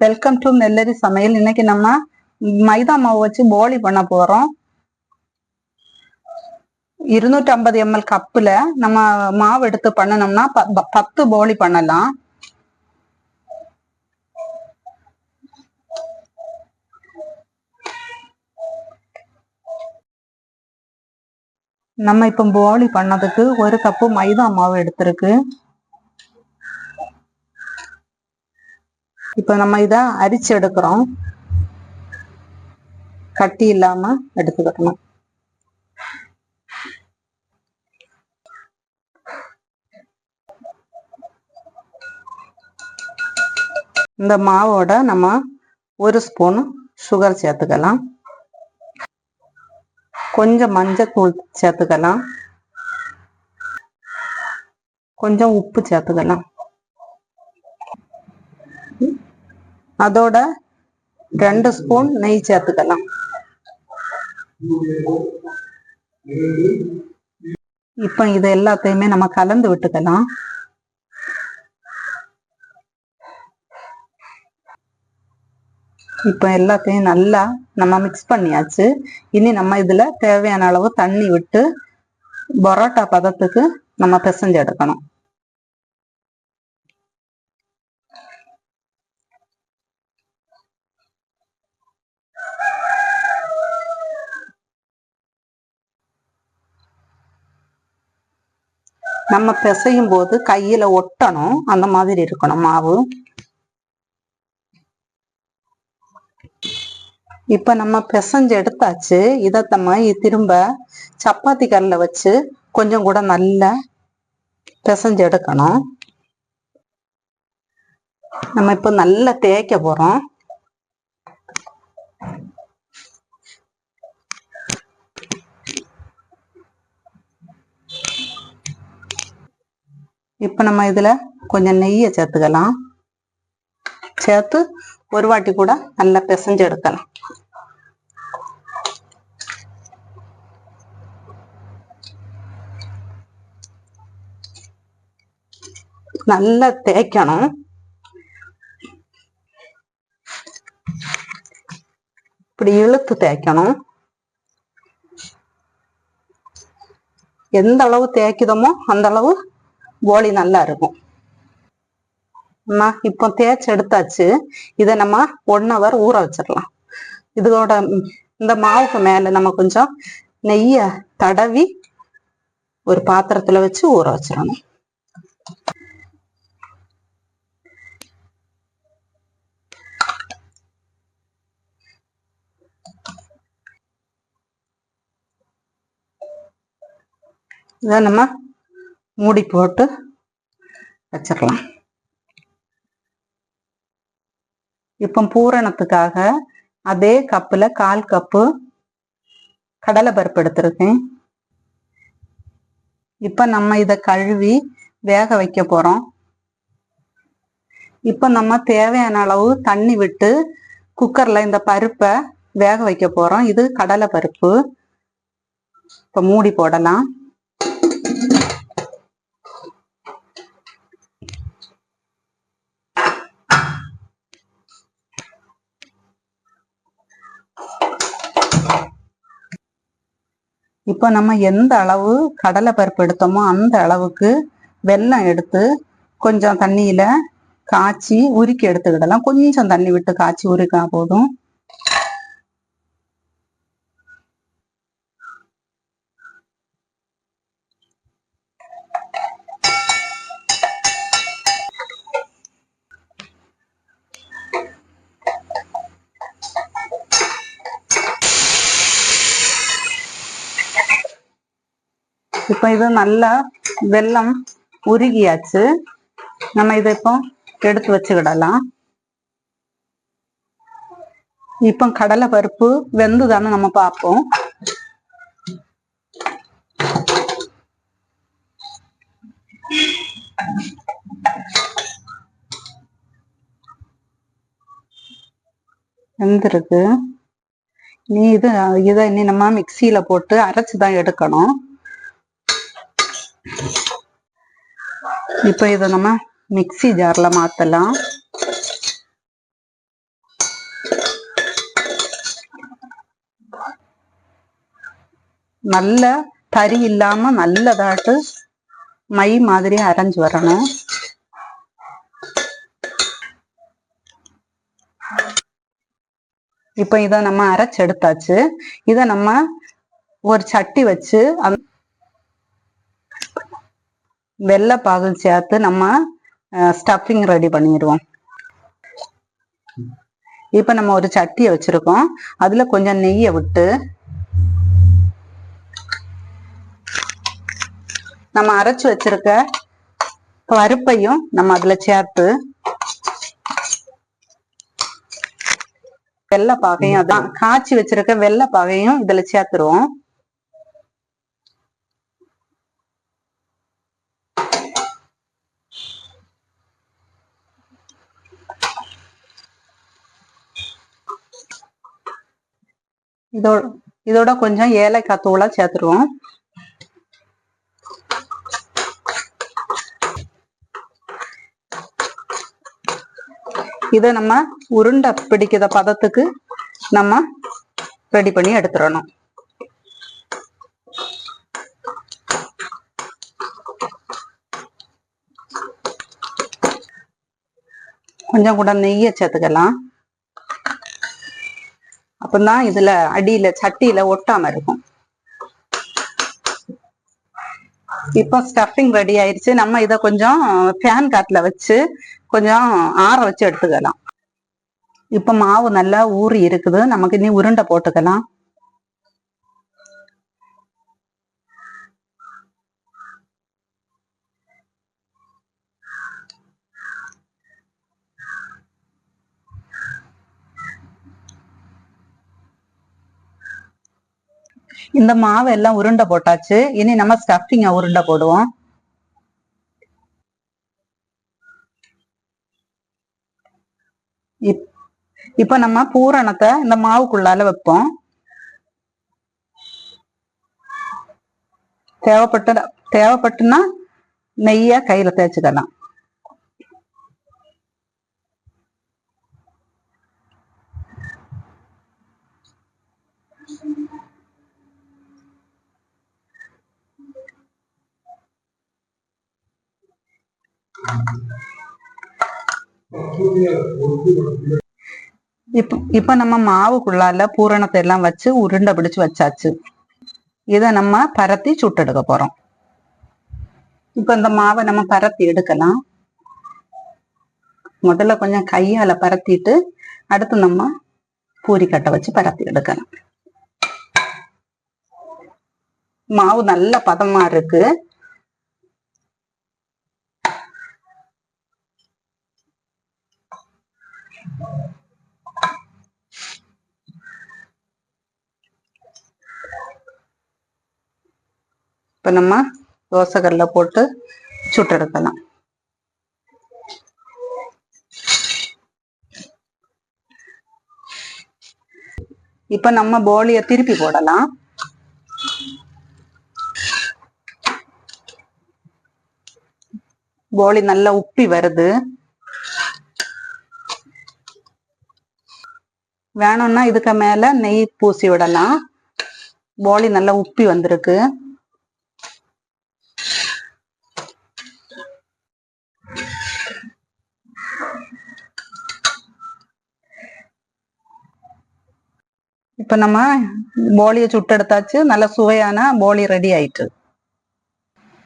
Welcome to நெல்லரி சமையல் இன்னைக்கு நம்ம மைதா மாவு வச்சு போலி பண்ண போறோம். இருநூற்றி ஐம்பது எம்எல் கப்புல நம்ம மாவு எடுத்து பண்ணணும்னா ப- பத்து போலி பண்ணலாம். நம்ம இப்ப போலி பண்ணதுக்கு ஒரு கப்பு மைதா மாவு எடுத்திருக்கு. இப்போ நம்ம இத அரிச்சு எடுக்கிறோம். கட்டி இல்லாம எடுத்துக்கணும். இந்த மாவோட நம்ம ஒரு ஸ்பூன் சுகர் சேர்த்துக்கலாம். கொஞ்சம் மஞ்சத்தூள் சேர்த்துக்கலாம். கொஞ்சம் உப்பு சேர்த்துக்கலாம். அதோட ரெண்டு ஸ்பூன் நெய் சேர்த்துக்கலாம். இப்போ இது எல்லாத்தையுமே நம்ம கலந்து விட்டுக்கலாம். இப்போ எல்லாத்தையும் நல்லா நம்ம மிக்ஸ் பண்ணியாச்சு. இனி நம்ம இதுல தேவையான அளவு தண்ணி விட்டு பரோட்டா பதத்துக்கு நம்ம பிசைஞ்சு எடுக்கணும். நம்ம பிசையும் போது கையில ஒட்டணும். அந்த மாதிரி இருக்கணும். மாவு. இப்ப நம்ம பிசைஞ்சு எடுத்தாச்சு. இதை நம்ம திரும்ப சப்பாத்தி கல்ல வச்சு கொஞ்சம் கூட நல்லா பிசைஞ்சு எடுக்கணும். நம்ம இப்ப நல்லா தேய்க்க போறோம். இப்ப நம்ம இதுல கொஞ்சம் நெய்யை சேர்த்துக்கலாம். சேர்த்து ஒரு வாட்டி கூட நல்லா பிசைஞ்சு எடுக்கலாம். நல்லா தேய்க்கணும். இப்படி இழுத்து தேய்க்கணும். எந்த அளவு தேய்க்குதமோ அந்த அளவு போலி நல்லா இருக்கும். அம்மா இப்போ தேய்ச்சி எடுத்தாச்சு. இதை நம்ம ஒன் ஹவர் ஊற வச்சிடலாம். இதோட இந்த மாவுக்கு மேல நம்ம கொஞ்சம் நெய்ய தடவி ஒரு பாத்திரத்துல வச்சு ஊற வச்சிடணும். இதை நம்ம மூடி போட்டு வச்சிடலாம். இப்போ பூரணத்துக்காக அதே கப்புல கால் கப்பு கடலை பருப்பு எடுத்திருக்கேன். இப்ப நம்ம இத கழுவி வேக வைக்க போறோம். இப்போ நம்ம தேவையான அளவு தண்ணி விட்டு குக்கர்ல இந்த பருப்பை வேக வைக்க போறோம். இது கடலை பருப்பு. இப்போ மூடி போடலாம். இப்போ நம்ம எந்த அளவு கடலை பருப்பு எடுத்தோமோ அந்த அளவுக்கு வெல்லம் எடுத்து கொஞ்சம் தண்ணியில் காய்ச்சி உருக்கி எடுத்துக்கிடலாம். கொஞ்சம் தண்ணி விட்டு காய்ச்சி உருக்கினா போதும். இப்போ இது நல்லா வெல்லம் உருகியாச்சு. நம்ம இதை இப்போ எடுத்து வச்சுக்கிடலாம். இப்போ கடலை பருப்பு வெந்துதானே நம்ம பார்ப்போம். வெந்திருக்கு. நீ இது இதை இனி நம்ம மிக்சியில போட்டு அரைச்சு தான் எடுக்கணும். இப்போ இதை நம்ம மிக்சி ஜாரில் மாற்றலாம் நல்ல தறி இல்லாம நல்லதாட்டு மை மாதிரி அரைஞ்சு வரணும். இப்போ இதை நம்ம அரைச்செடுத்தாச்சு. இதை நம்ம ஒரு சட்டி வச்சு வெள்ளை பாகு சேர்த்து நம்ம ஸ்டஃபிங் ரெடி பண்ணிடுவோம். இப்போ நம்ம ஒரு சட்டியை வச்சிருக்கோம். அதுல கொஞ்சம் நெய்யை விட்டு நம்ம அரைச்சு வச்சிருக்க பருப்பையும் நம்ம அதுல சேர்த்து வெள்ளை பாகையும் அதான் காய்ச்சி வச்சிருக்க வெள்ளை பாகையும் இதுல சேர்த்துருவோம். இதோட இதோட கொஞ்சம் ஏலக்காய் தூளா சேர்த்துருவோம். இதை நம்ம உருண்டை பிடிக்கிற பதத்துக்கு நம்ம ரெடி பண்ணி எடுத்துடணும். கொஞ்சம் கூட நெய்யை சேர்த்துக்கலாம். அப்பதான் இதுல அடியில சட்டியில ஒட்டாம இருக்கும். இப்போ ஸ்டஃபிங் ரெடி ஆயிருச்சு. நம்ம இத கொஞ்சம் ஃபேன் காத்துல வச்சு கொஞ்சம் ஆற வச்சு எடுத்துக்கலாம். இப்ப மாவு நல்லா ஊறி இருக்குது. நமக்கு இனி உருண்டை போட்டுக்கலாம். இந்த மாவு எல்லாம் உருண்டை போட்டாச்சு. இனி நம்ம ஸ்டஃபிங்க உருண்டை போடுவோம். இப்- இப்ப நம்ம பூரணத்தை இந்த மாவுக்குள்ளால வைப்போம். தேவைப்பட்ட தேவைப்பட்டுனா நெய்யா கையில தேய்ச்சிக்கலாம். இப்ப இப்ப நம்ம மாவுக்குள்ளால பூரணத்தை எல்லாம் வச்சு உருண்டை பிடிச்சு வச்சாச்சு. இத நம்ம பரத்தி சுட்டெடுக்க போறோம். இப்ப இந்த மாவை நம்ம பரத்தி எடுக்கலாம். முதல்ல கொஞ்சம் கையால பரத்திட்டு அடுத்து நம்ம பூரிக்கட்டை வச்சு பரத்தி எடுக்கலாம். மாவு நல்ல பதமா இருக்கு. இப்போ நம்ம தோசைக்கல்ல போட்டு சுட்டெடுக்கலாம். இப்ப நம்ம போலிய திருப்பி போடலாம். போலி நல்லா உப்பி வருது. வேணும்னா இதுக்கு மேல நெய் பூசி விடலாம். போலி நல்லா உப்பி வந்திருக்கு. இப்ப நம்ம போலியை சுட்டெடுத்தாச்சு நல்ல சுவையான போலி ரெடி ஆயிட்டு.